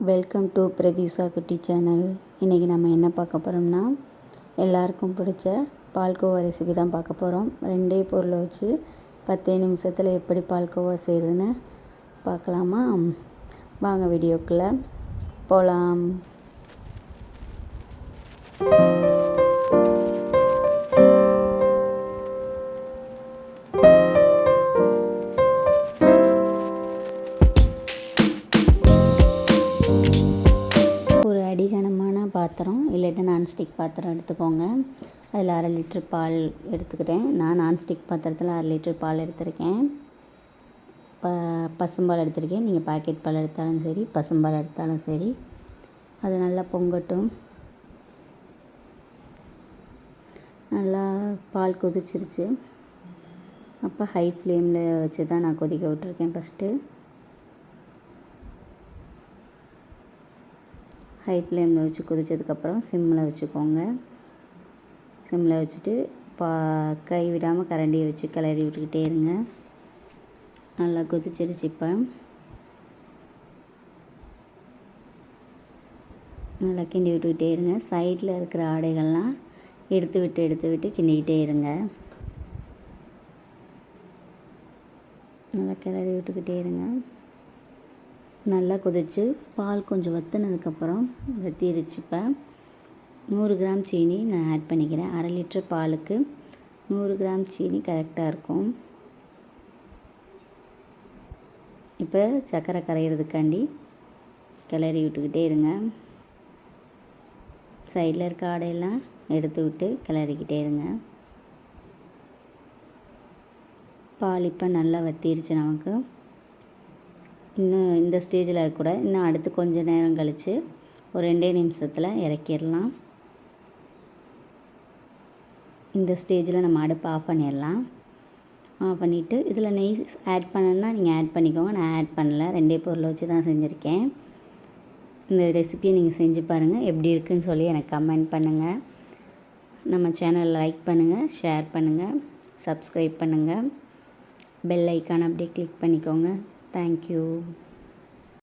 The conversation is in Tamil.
வெல்கம் டு பிரதீஷா குட்டி சேனல் இன்றைக்கி நம்ம என்ன பார்க்க போகிறோம்னா எல்லாருக்கும் பிடிச்ச பால்கோவா ரெசிபி தான் பார்க்க போகிறோம் ரெண்டே பொருளை வச்சு பத்தே நிமிஷத்தில் எப்படி பால்கோவா செய்கிறதுன்னு பார்க்கலாமா? வாங்க வீடியோக்குள்ளே போகலாம் பாத்திரம் இல்லாட்டி நான்ஸ்டிக் பாத்திரம் எடுத்துக்கோங்க. அதில் அரை லிட்ரு பால் எடுத்துக்கிறேன். நான் நான்ஸ்டிக் பாத்திரத்தில் அரை லிட்ரு பால் எடுத்திருக்கேன். ப பசும்பால் எடுத்திருக்கேன். நீங்கள் பாக்கெட் பால் எடுத்தாலும் சரி பசும்பால் எடுத்தாலும் சரி. அது நல்லா பொங்கட்டும். நல்லா பால் கொதிச்சிருச்சு. அப்போ ஹை ஃப்ளேமில் வச்சு தான் நான் கொதிக்க விட்டுருக்கேன் ஃபஸ்ட்டு ஹை ஃப்ளேமில் வச்சு கொதித்ததுக்கப்புறம் சிம்மில் வச்சுக்கோங்க. சிம்மில் வச்சுட்டு பா கை விடாமல் கரண்டியை வச்சு கிளறி விட்டுக்கிட்டே இருங்க. நல்லா கொதிச்சிருச்சு இப்போ. நல்லா கிண்டி விட்டுக்கிட்டே இருங்க. சைடில் இருக்கிற ஆடைகள்லாம் எடுத்து விட்டு எடுத்து விட்டு கிண்டிக்கிட்டே இருங்க. நல்லா கிளறி விட்டுக்கிட்டே இருங்க. நல்லா கொதிச்சு பால் கொஞ்சம் வற்றினதுக்கப்புறம் வத்திருச்சு இப்போ. நூறு கிராம் சீனி நான் ஆட் பண்ணிக்கிறேன். அரை லிட்டர் பாலுக்கு நூறு கிராம் சீனி கரெக்டாக இருக்கும். இப்போ சர்க்கரை கரையிறதுக்காண்டி கிளறி விட்டுக்கிட்டே இருங்க. சைடில் இருக்க ஆடையெல்லாம் எடுத்து விட்டு கிளறிக்கிட்டே இருங்க. பால் இப்போ நல்லா வத்திருச்சு நமக்கு. இன்னும் இந்த ஸ்டேஜில் கூட இன்னும் அடுத்து கொஞ்சம் நேரம் கழித்து ஒரு ரெண்டே நிமிஷத்தில் இறக்கிடலாம். இந்த ஸ்டேஜில் நம்ம அடுப்பு ஆஃப் பண்ணிடலாம். ஆஃப் பண்ணிவிட்டு இதில் நெய் ஆட் பண்ணணுன்னா நீங்கள் ஆட் பண்ணிக்கோங்க. நான் ஆட் பண்ணல. ரெண்டே பொருளை வச்சு தான் செஞ்சுருக்கேன். இந்த ரெசிபியை நீங்கள் செஞ்சு பாருங்கள் எப்படி இருக்குதுன்னு சொல்லி எனக்கு கமெண்ட் பண்ணுங்கள் நம்ம சேனலை லைக் பண்ணுங்கள் ஷேர் பண்ணுங்கள் சப்ஸ்கிரைப் பண்ணுங்கள் பெல் ஐக்கான் அப்படியே கிளிக் பண்ணிக்கோங்க. Thank you.